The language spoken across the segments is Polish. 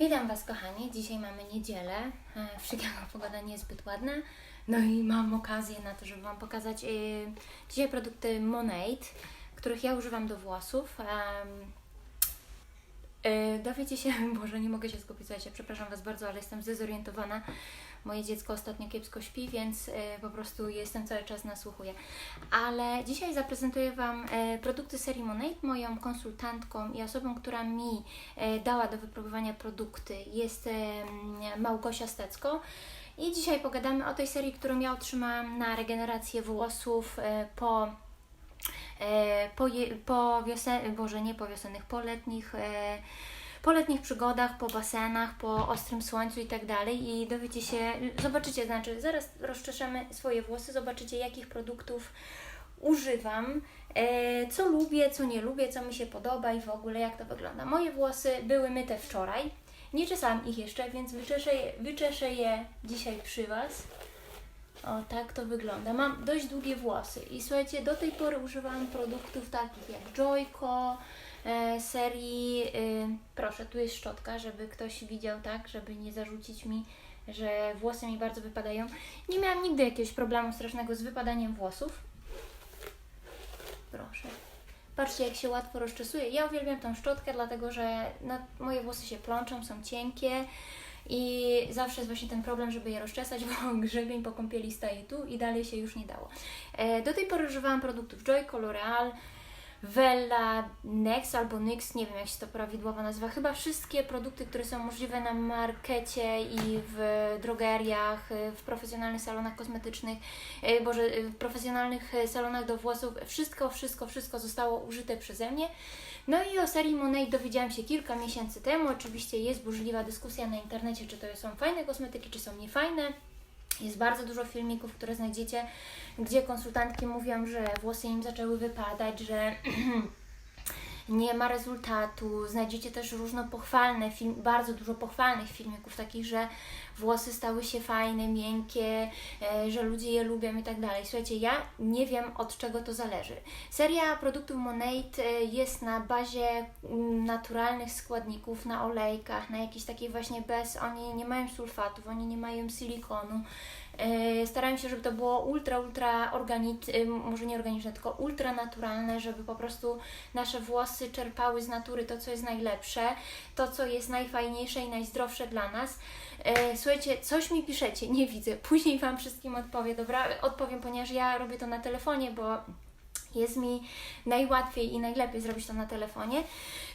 Witam Was kochani, dzisiaj mamy niedzielę, E, w Chicago pogoda nie jest zbyt ładna, no i mam okazję na to, żeby Wam pokazać e, dzisiaj produkty Monate, których ja używam do włosów. E, Dowiecie się, Boże, nie mogę się skupić, słuchajcie, przepraszam Was bardzo, ale jestem zdezorientowana. Moje dziecko ostatnio kiepsko śpi, więc e, po prostu jestem cały czas nasłuchuję. Ale dzisiaj zaprezentuję Wam e, produkty serii Monate. Moją konsultantką i osobą, która mi e, dała do wypróbowania produkty jest Małgosia Stecko. I dzisiaj pogadamy o tej serii, którą ja otrzymałam na regenerację włosów po po, po wiosen, Boże, nie po wiosennych, po letnich, po letnich przygodach, po basenach, po ostrym słońcu i tak dalej i dowiecie się, zobaczycie, znaczy zaraz rozczeszemy swoje włosy, zobaczycie jakich produktów używam, e, co lubię, co nie lubię, co mi się podoba i w ogóle jak to wygląda. Moje włosy były myte wczoraj, nie czesałam ich jeszcze, więc wyczeszę je, wyczeszę je dzisiaj przy Was. O, tak to wygląda. Mam dość długie włosy i słuchajcie, do tej pory używałam produktów takich jak Joyco, serii, y, proszę, tu jest szczotka, żeby ktoś widział, tak, żeby nie zarzucić mi, że włosy mi bardzo wypadają. Nie miałam nigdy jakiegoś problemu strasznego z wypadaniem włosów. Proszę. Patrzcie, jak się łatwo rozczesuje. Ja uwielbiam tą szczotkę, dlatego że no, moje włosy się plączą, są cienkie i zawsze jest właśnie ten problem, żeby je rozczesać, bo grzebień po kąpieli staje tu i dalej się już nie dało. E, do tej pory używałam produktów Joyco, L'Oreal, Vella, Nex albo Nyx, nie wiem jak się to prawidłowo nazywa. Chyba wszystkie produkty, które są możliwe na markecie i w drogeriach, w profesjonalnych salonach kosmetycznych, y, boże, y, w profesjonalnych y, salonach do włosów, wszystko, wszystko, wszystko zostało użyte przeze mnie. No i o serii Monate dowiedziałam się kilka miesięcy temu. Oczywiście jest burzliwa dyskusja na internecie, czy to są fajne kosmetyki, czy są niefajne. Jest bardzo dużo filmików, które znajdziecie, gdzie konsultantki mówią, że włosy im zaczęły wypadać, że nie ma rezultatu. Znajdziecie też różno pochwalne film, bardzo dużo pochwalnych filmików, takich, że włosy stały się fajne, miękkie, e, że ludzie je lubią i tak dalej. Słuchajcie, ja nie wiem od czego to zależy. Seria produktów Monate e, jest na bazie mm, naturalnych składników, na olejkach, na jakichś takich właśnie bez, oni nie mają sulfatów, oni nie mają silikonu. E, Starałem się, żeby to było ultra, ultra organiczne, może nie organiczne, tylko ultra naturalne, żeby po prostu nasze włosy czerpały z natury to, co jest najlepsze, to, co jest najfajniejsze i najzdrowsze dla nas. E, Słuchajcie, coś mi piszecie, nie widzę. Później Wam wszystkim odpowiem, dobra? Odpowiem, ponieważ ja robię to na telefonie, bo jest mi najłatwiej i najlepiej zrobić to na telefonie.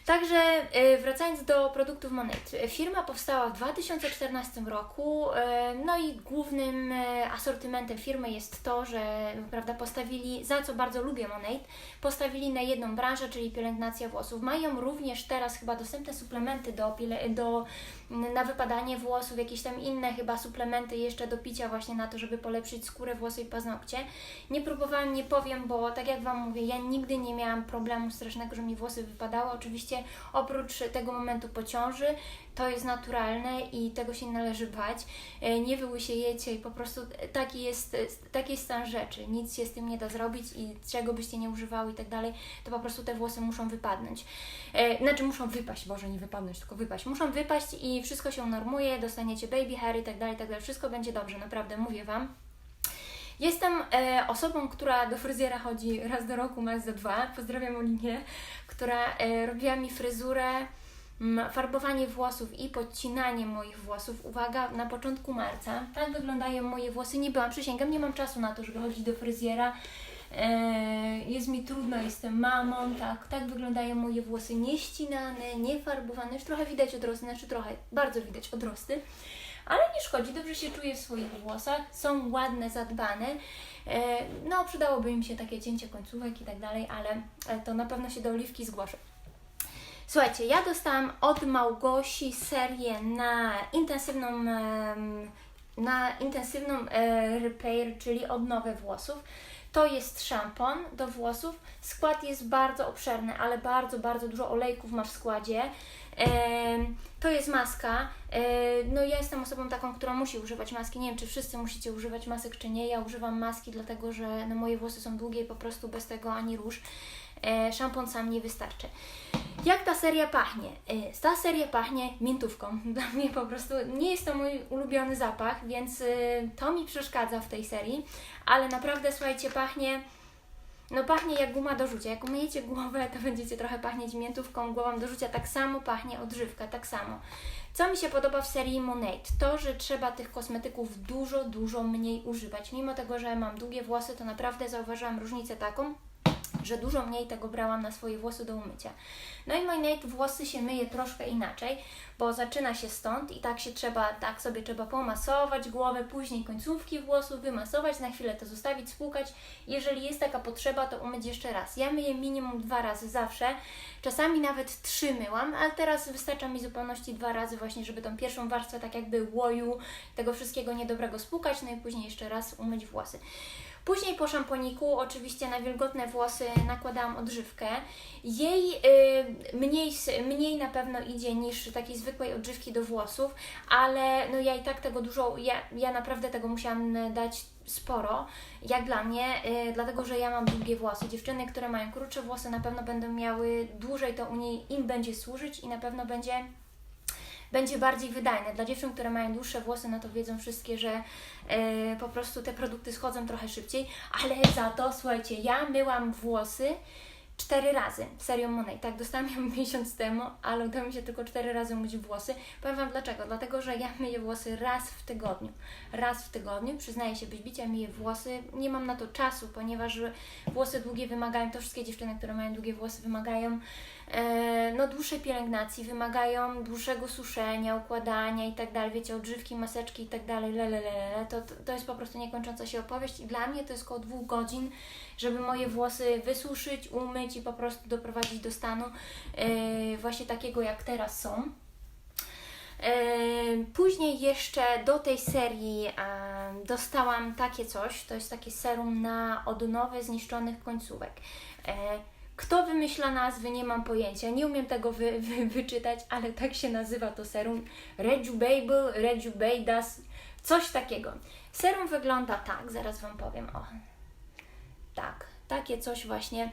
Także e, wracając do produktów Monate. Firma powstała w 2014 roku, e, no i głównym e, asortymentem firmy jest to, że prawda, postawili, za co bardzo lubię Monate, postawili na jedną branżę, czyli pielęgnacja włosów. Mają również teraz chyba dostępne suplementy do, do na wypadanie włosów, jakieś tam inne chyba suplementy jeszcze do picia właśnie na to, żeby polepszyć skórę, włosy i paznokcie. Nie próbowałam, nie powiem, bo tak jak Wam mówię, ja nigdy nie miałam problemu strasznego, że mi włosy wypadały. Oczywiście oprócz tego momentu po ciąży, to jest naturalne i tego się nie należy bać. E, Nie wyłysiejecie i po prostu taki jest, taki jest stan rzeczy. Nic się z tym nie da zrobić i czego byście nie używały i tak dalej, to po prostu te włosy muszą wypadnąć. E, Znaczy muszą wypaść, Boże, nie wypadnąć, tylko wypaść. Muszą wypaść i wszystko się normuje, dostaniecie baby hair i tak dalej, i tak dalej. Wszystko będzie dobrze, naprawdę, mówię Wam. Jestem e, osobą, która do fryzjera chodzi raz do roku, max za dwa. Pozdrawiam Olinie, która e, robiła mi fryzurę, m, farbowanie włosów i podcinanie moich włosów. Uwaga, na początku marca. Tak wyglądają moje włosy. Nie byłam, przysięgam, nie mam czasu na to, żeby chodzić do fryzjera. E, jest mi trudno, jestem mamą, tak, tak wyglądają moje włosy nieścinane, niefarbowane, już trochę widać odrosty, znaczy trochę, bardzo widać odrosty, ale nie szkodzi, dobrze się czuję w swoich włosach, są ładne, zadbane, e, no przydałoby im się takie cięcie końcówek i tak dalej, ale e, to na pewno się do oliwki zgłoszę. Słuchajcie, ja dostałam od Małgosi serię na intensywną, na intensywną e, repair, czyli odnowę włosów. To jest szampon do włosów. Skład jest bardzo obszerny, ale bardzo, bardzo dużo olejków ma w składzie. To jest maska. E, No ja jestem osobą taką, która musi używać maski. Nie wiem, czy wszyscy musicie używać masek, czy nie. Ja używam maski, dlatego że no, moje włosy są długie i po prostu bez tego ani róż. E, Szampon sam nie wystarczy. Jak ta seria pachnie? E, Ta seria pachnie miętówką. Dla mnie po prostu nie jest to mój ulubiony zapach, więc to mi przeszkadza w tej serii, ale naprawdę słuchajcie, pachnie. No pachnie jak guma do rzucia. Jak umyjecie głowę, to będziecie trochę pachnieć miętówką, głową do rzucia. Tak samo pachnie odżywka, tak samo. Co mi się podoba w serii Monate? To, że trzeba tych kosmetyków dużo, dużo mniej używać. Mimo tego, że mam długie włosy, to naprawdę zauważyłam różnicę taką, że dużo mniej tego brałam na swoje włosy do umycia. No i Monate włosy się myje troszkę inaczej, bo zaczyna się stąd i tak się trzeba, tak sobie trzeba pomasować głowę, później końcówki włosów wymasować, na chwilę to zostawić, spłukać. Jeżeli jest taka potrzeba, to umyć jeszcze raz. Ja myję minimum dwa razy zawsze, czasami nawet trzy myłam, ale teraz wystarcza mi zupełności dwa razy właśnie, żeby tą pierwszą warstwę tak jakby łoju, tego wszystkiego niedobrego spłukać, no i później jeszcze raz umyć włosy. Później po szamponiku, oczywiście na wilgotne włosy nakładałam odżywkę. Jej y, mniej, mniej na pewno idzie niż takiej zwykłej odżywki do włosów, ale no ja i tak tego dużo, ja, ja naprawdę tego musiałam dać sporo, jak dla mnie, y, dlatego że ja mam długie włosy. Dziewczyny, które mają krótsze włosy na pewno będą miały dłużej, to u niej im będzie służyć i na pewno będzie będzie bardziej wydajne. Dla dziewczyn, które mają dłuższe włosy, no to wiedzą wszystkie, że e, po prostu te produkty schodzą trochę szybciej, ale za to, słuchajcie, ja myłam włosy cztery razy serią Monet. Tak, dostałam ją miesiąc temu, ale udało mi się tylko cztery razy myć włosy. Powiem Wam dlaczego. Dlatego, że ja myję włosy raz w tygodniu. Raz w tygodniu, przyznaję się bez bicia, myję włosy. Nie mam na to czasu, ponieważ włosy długie wymagają, to wszystkie dziewczyny, które mają długie włosy wymagają no, dłuższej pielęgnacji, wymagają dłuższego suszenia, układania i tak dalej, wiecie, odżywki, maseczki i tak dalej. To, to, jest po prostu niekończąca się opowieść i dla mnie to jest około dwóch godzin, żeby moje włosy wysuszyć, umyć i po prostu doprowadzić do stanu e, właśnie takiego, jak teraz są. E, Później jeszcze do tej serii e, dostałam takie coś, to jest takie serum na odnowę zniszczonych końcówek. E, Kto wymyśla nazwy, nie mam pojęcia, nie umiem tego wy, wy, wyczytać, ale tak się nazywa to serum. Rejuveable, Rejuvedas, coś takiego. Serum wygląda tak, zaraz Wam powiem, o. Tak, takie coś właśnie.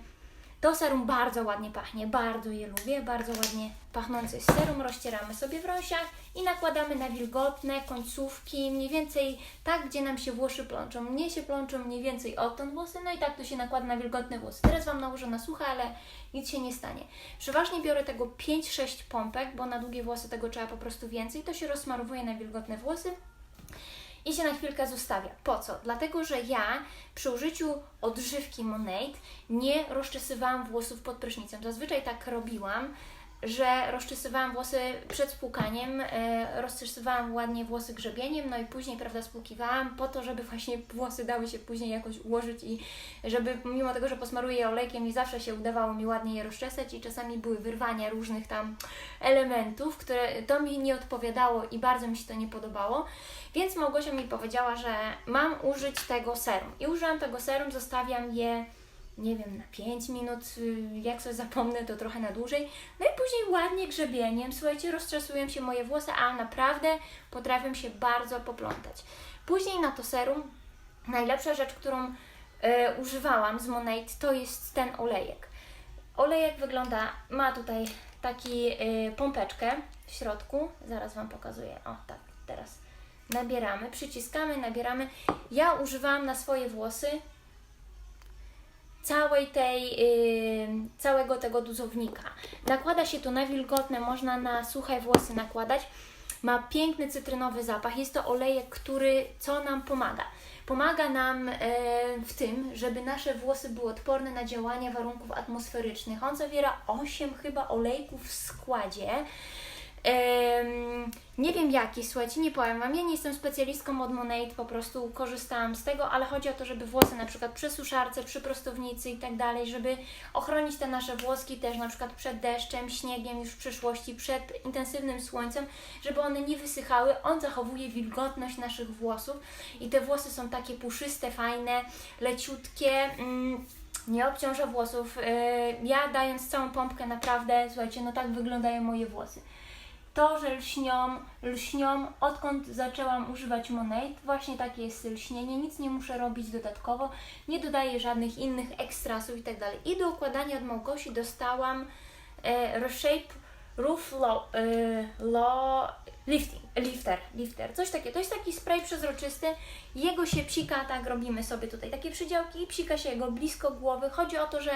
To serum bardzo ładnie pachnie, bardzo je lubię, bardzo ładnie pachnący serum rozcieramy sobie w rąsiach i nakładamy na wilgotne końcówki, mniej więcej tak, gdzie nam się włosy plączą. Mnie się plączą mniej więcej odtąd włosy, no i tak to się nakłada na wilgotne włosy. Teraz Wam nałożę na suche, ale nic się nie stanie. Przeważnie biorę tego 5-6 pompek, bo na długie włosy tego trzeba po prostu więcej. To się rozmarowuje na wilgotne włosy i się na chwilkę zostawia. Po co? Dlatego, że ja przy użyciu odżywki Monate nie rozczesywałam włosów pod prysznicem. Zazwyczaj tak robiłam, że rozczesywałam włosy przed spłukaniem, e, rozczesywałam ładnie włosy grzebieniem, no i później, prawda, spłukiwałam po to, żeby właśnie włosy dały się później jakoś ułożyć i żeby mimo tego, że posmaruję je olejkiem i zawsze się udawało mi ładnie je rozczesać i czasami były wyrwania różnych tam elementów, które to mi nie odpowiadało i bardzo mi się to nie podobało. Więc Małgosia mi powiedziała, że mam użyć tego serum. I użyłam tego serum, zostawiam je, nie wiem, na 5 minut, y, jak sobie zapomnę, to trochę na dłużej. No i później ładnie grzebieniem, słuchajcie, rozczesują się moje włosy, a naprawdę potrafią się bardzo poplątać. Później na to serum, najlepsza rzecz, którą e, używałam z Monate, to jest ten olejek. Olejek wygląda, ma tutaj taki e, pompeczkę w środku, zaraz Wam pokazuję, o tak, teraz nabieramy, przyciskamy, nabieramy. Ja używałam na swoje włosy całej tej, całego tego duzownika. Nakłada się to na wilgotne, można na suche włosy nakładać. Ma piękny cytrynowy zapach. Jest to olejek, który co nam pomaga? Pomaga nam e, w tym, żeby nasze włosy były odporne na działania warunków atmosferycznych. On zawiera 8 chyba olejków w składzie. Nie wiem jaki, słuchajcie, nie powiem Wam, ja nie jestem specjalistką od Monate, po prostu korzystałam z tego, ale chodzi o to, żeby włosy na przykład przy suszarce, przy prostownicy i tak dalej, żeby ochronić te nasze włoski też na przykład przed deszczem, śniegiem już w przyszłości, przed intensywnym słońcem, żeby one nie wysychały. On zachowuje wilgotność naszych włosów i te włosy są takie puszyste, fajne, leciutkie. Mm, nie obciąża włosów. Yy, ja dając całą pompkę naprawdę, słuchajcie, no tak wyglądają moje włosy. To, że lśnią, lśnią, odkąd zaczęłam używać Monate, właśnie takie jest lśnienie, nic nie muszę robić dodatkowo, nie dodaję żadnych innych ekstrasów tak dalej. I do układania od Małgosi dostałam e, Reshape Roof Low, e, low lifting, lifter, lifter, coś takiego. To jest taki spray przezroczysty, jego się psika, tak robimy sobie tutaj takie przydziałki i psika się jego blisko głowy. Chodzi o to, że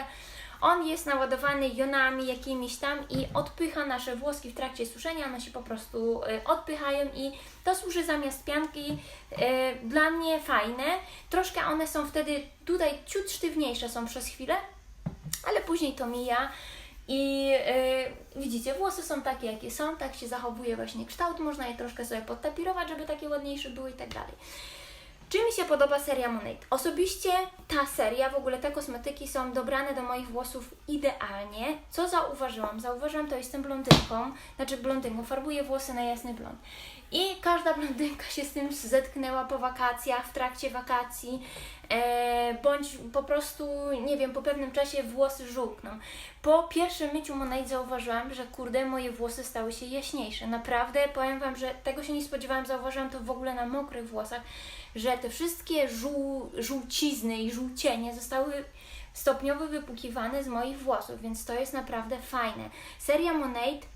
on jest naładowany jonami jakimiś tam i odpycha nasze włoski w trakcie suszenia, one się po prostu y, odpychają i to służy zamiast pianki. Y, dla mnie fajne. Troszkę one są wtedy tutaj ciut sztywniejsze są przez chwilę, ale później to mija. I y, widzicie, włosy są takie, jakie są, tak się zachowuje właśnie kształt, można je troszkę sobie podtapirować, żeby takie ładniejsze były i tak dalej. Czy mi się podoba seria Monate? Osobiście ta seria, w ogóle te kosmetyki są dobrane do moich włosów idealnie. Co zauważyłam? Zauważyłam, to jestem blondynką, znaczy blondynką, farbuję włosy na jasny blond. I każda blondynka się z tym zetknęła po wakacjach, w trakcie wakacji, e, bądź po prostu, nie wiem, po pewnym czasie włosy żółkną. Po pierwszym myciu Monate zauważyłam, że kurde, moje włosy stały się jaśniejsze. Naprawdę, powiem Wam, że tego się nie spodziewałam, zauważyłam to w ogóle na mokrych włosach, że te wszystkie żół, żółcizny i żółcienie zostały stopniowo wypukiwane z moich włosów, więc to jest naprawdę fajne. Seria Monate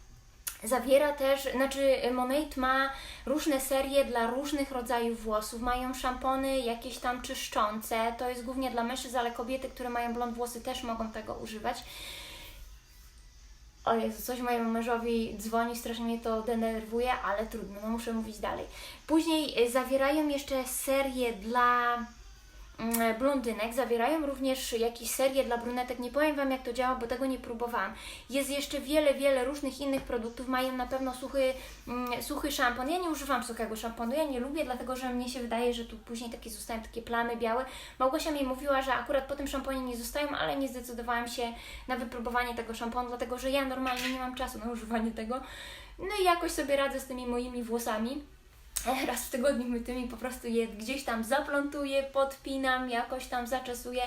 Zawiera też, znaczy Monate ma różne serie dla różnych rodzajów włosów. Mają szampony jakieś tam czyszczące. To jest głównie dla mężczyzn, ale kobiety, które mają blond włosy też mogą tego używać. O Jezu, coś mojemu mężowi dzwoni, strasznie mnie to denerwuje, ale trudno, no muszę mówić dalej. Później y, zawierają jeszcze serię dla blondynek, zawierają również jakieś serie dla brunetek. Nie powiem Wam, jak to działa, bo tego nie próbowałam. Jest jeszcze wiele, wiele różnych innych produktów. Mają na pewno suchy, mm, suchy szampon. Ja nie używam suchego szamponu, ja nie lubię, dlatego że mnie się wydaje, że tu później takie zostają takie plamy białe. Małgosia mi mówiła, że akurat po tym szamponie nie zostają, ale nie zdecydowałam się na wypróbowanie tego szamponu, dlatego że ja normalnie nie mam czasu na używanie tego. No i jakoś sobie radzę z tymi moimi włosami raz w tygodniu mytymi po prostu je gdzieś tam zaplątuję, podpinam, jakoś tam zaczesuję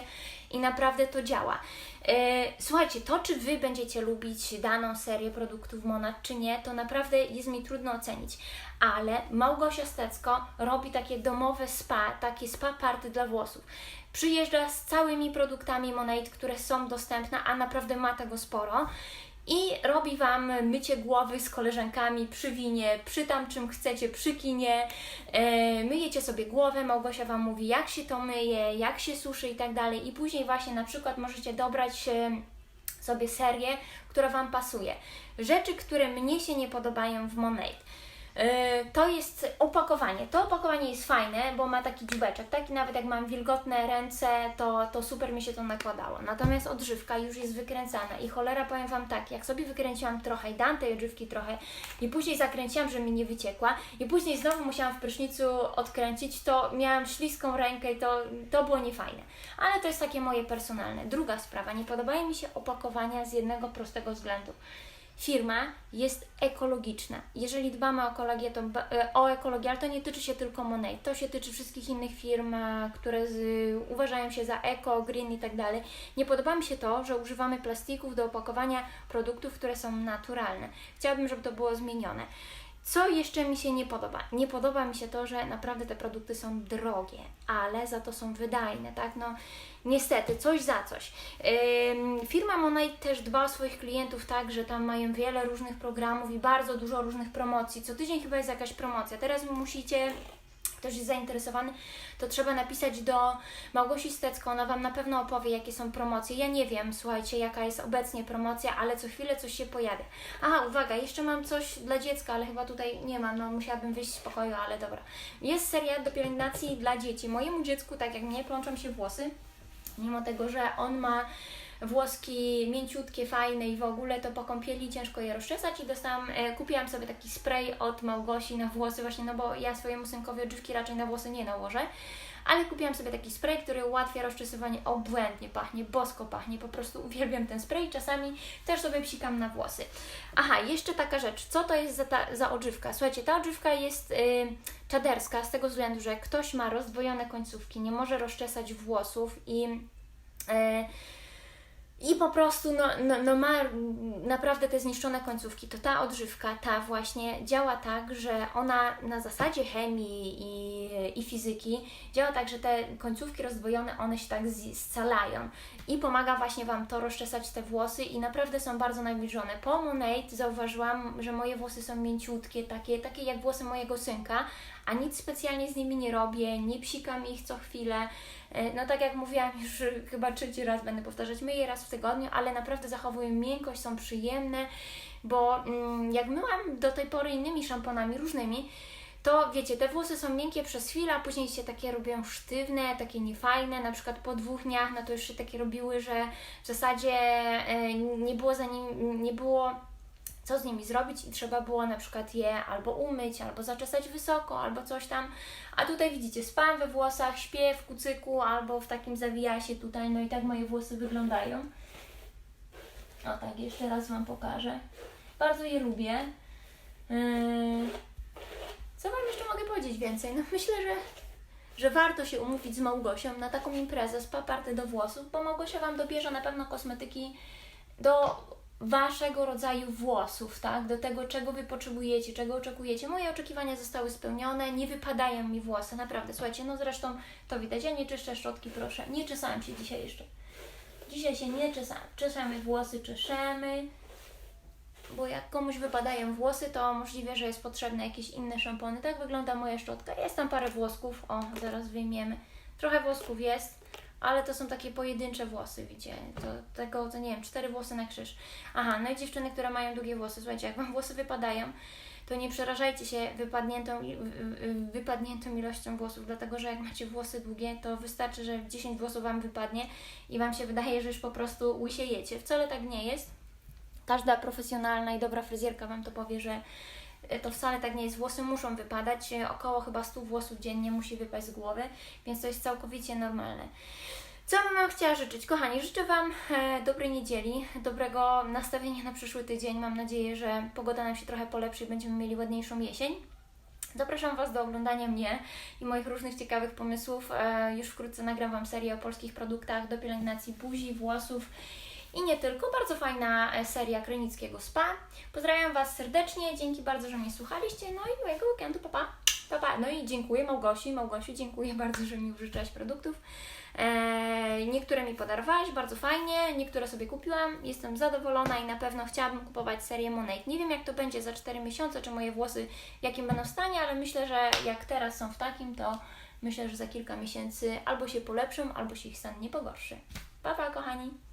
i naprawdę to działa. E, słuchajcie, to czy Wy będziecie lubić daną serię produktów Monat, czy nie, to naprawdę jest mi trudno ocenić. Ale Małgosia Stecko robi takie domowe spa, takie spa party dla włosów. Przyjeżdża z całymi produktami Monate, które są dostępne, a naprawdę ma tego sporo i robi Wam mycie głowy z koleżankami przy winie, przy tam czym chcecie, przy kinie. E, myjecie sobie głowę, Małgosia Wam mówi jak się to myje, jak się suszy i tak dalej. I później właśnie na przykład możecie dobrać e, sobie serię, która Wam pasuje. Rzeczy, które mnie się nie podobają w Monate. Yy, to jest opakowanie. To opakowanie jest fajne, bo ma taki dziubeczek, tak? I nawet jak mam wilgotne ręce, to, to super mi się to nakładało. Natomiast odżywka już jest wykręcana i cholera powiem Wam tak, jak sobie wykręciłam trochę i dam tej odżywki trochę i później zakręciłam, że mi nie wyciekła i później znowu musiałam w prysznicu odkręcić, to miałam śliską rękę i to, to było niefajne. Ale to jest takie moje personalne. Druga sprawa, nie podobają mi się opakowania z jednego prostego względu firma jest ekologiczna. Jeżeli dbamy o ekologię, to, e, o ekologię, ale to nie tyczy się tylko Monet, to się tyczy wszystkich innych firm, które z, uważają się za eko, green i tak dalej. Nie podoba mi się to, że używamy plastików do opakowania produktów, które są naturalne. Chciałabym, żeby to było zmienione. Co jeszcze mi się nie podoba? Nie podoba mi się to, że naprawdę te produkty są drogie, ale za to są wydajne, tak? No, niestety, coś za coś. Yy, firma Monite też dba o swoich klientów tak, że tam mają wiele różnych programów i bardzo dużo różnych promocji. Co tydzień chyba jest jakaś promocja. Teraz musicie ktoś jest zainteresowany, to trzeba napisać do Małgosi Stecko, ona Wam na pewno opowie, jakie są promocje. Ja nie wiem, słuchajcie, jaka jest obecnie promocja, ale co chwilę coś się pojawia. Aha, uwaga, jeszcze mam coś dla dziecka, ale chyba tutaj nie mam, no musiałabym wyjść z pokoju, ale dobra. Jest seria do pielęgnacji dla dzieci. Mojemu dziecku, tak jak mnie, plączą się włosy, mimo tego, że on ma włoski mięciutkie, fajne i w ogóle to po kąpieli ciężko je rozczesać i dostałam, e, kupiłam sobie taki spray od Małgosi na włosy właśnie, no bo ja swojemu synkowi odżywki raczej na włosy nie nałożę, ale kupiłam sobie taki spray, który ułatwia rozczesywanie, obłędnie pachnie, bosko pachnie, po prostu uwielbiam ten spray, czasami też sobie psikam na włosy. Aha, jeszcze taka rzecz, co to jest za, ta, za odżywka? Słuchajcie, ta odżywka jest y, czaderska z tego względu, że ktoś ma rozdwojone końcówki, nie może rozczesać włosów i E, i po prostu no, no, no ma naprawdę te zniszczone końcówki, to ta odżywka, ta właśnie działa tak, że ona na zasadzie chemii i, i fizyki działa tak, że te końcówki rozdwojone, one się tak scalają i pomaga właśnie Wam to rozczesać te włosy i naprawdę są bardzo nawilżone. Po Monate zauważyłam, że moje włosy są mięciutkie, takie, takie jak włosy mojego synka, a nic specjalnie z nimi nie robię, nie psikam ich co chwilę. E, No tak jak mówiłam, już chyba trzeci raz będę powtarzać, myję raz w tygodniu, ale naprawdę zachowują miękkość, są przyjemne, bo mm, jak myłam do tej pory innymi szamponami różnymi, to wiecie, te włosy są miękkie przez chwilę, a później się takie robią sztywne, takie niefajne, na przykład po dwóch dniach, no to już się takie robiły, że w zasadzie e, nie było za nim, nie było co z nimi zrobić i trzeba było na przykład je albo umyć, albo zaczesać wysoko, albo coś tam. A tutaj widzicie, spam we włosach, śpię w kucyku albo w takim zawijasie tutaj, no i tak moje włosy wyglądają. O tak, jeszcze raz Wam pokażę. Bardzo je lubię. Yy... Co Wam jeszcze mogę powiedzieć więcej? No myślę, że, że warto się umówić z Małgosią na taką imprezę spa party do włosów, bo Małgosia Wam dobierze na pewno kosmetyki do Waszego rodzaju włosów, tak? Do tego, czego Wy potrzebujecie, czego oczekujecie. Moje oczekiwania zostały spełnione, nie wypadają mi włosy, naprawdę. Słuchajcie, no zresztą to widać, ja nie czyszczę szczotki, proszę. Nie czesałam się dzisiaj jeszcze. Dzisiaj się nie czesałam. Czeszemy włosy, czeszemy. Bo jak komuś wypadają włosy, to możliwe, że jest potrzebne jakieś inne szampony. Tak wygląda moja szczotka. Jest tam parę włosków. O, zaraz wyjmiemy. Trochę włosków jest, ale to są takie pojedyncze włosy, widzicie. To, tego, to nie wiem, cztery włosy na krzyż. Aha, no i dziewczyny, które mają długie włosy, słuchajcie, jak Wam włosy wypadają, to nie przerażajcie się wypadniętą, wypadniętą ilością włosów, dlatego że jak macie włosy długie, to wystarczy, że 10 włosów Wam wypadnie i Wam się wydaje, że już po prostu łysiejecie. Wcale tak nie jest. Każda profesjonalna i dobra fryzjerka Wam to powie, że to wcale tak nie jest. Włosy muszą wypadać. e, Około chyba 100 włosów dziennie musi wypaść z głowy, więc to jest całkowicie normalne. Co bym Wam chciała życzyć? Kochani, życzę Wam e, dobrej niedzieli, dobrego nastawienia na przyszły tydzień. Mam nadzieję, że pogoda nam się trochę polepszy i będziemy mieli ładniejszą jesień. Zapraszam Was do oglądania mnie i moich różnych ciekawych pomysłów. E, już wkrótce nagram Wam serię o polskich produktach do pielęgnacji buzi, włosów i nie tylko. Bardzo fajna e, seria Krynickiego Spa. Pozdrawiam Was serdecznie, dzięki bardzo, że mnie słuchaliście, no i miłego weekendu, papa. Papa. No i dziękuję Małgosi. Małgosiu, dziękuję bardzo, że mi użyczyłaś produktów. E, niektóre mi podarowałaś, bardzo fajnie, niektóre sobie kupiłam, jestem zadowolona i na pewno chciałabym kupować serię Monate. Nie wiem jak to będzie za 4 miesiące, czy moje włosy w jakim będą stanie, ale myślę, że jak teraz są w takim, to myślę, że za kilka miesięcy albo się polepszą, albo się ich stan nie pogorszy. Pa, pa kochani!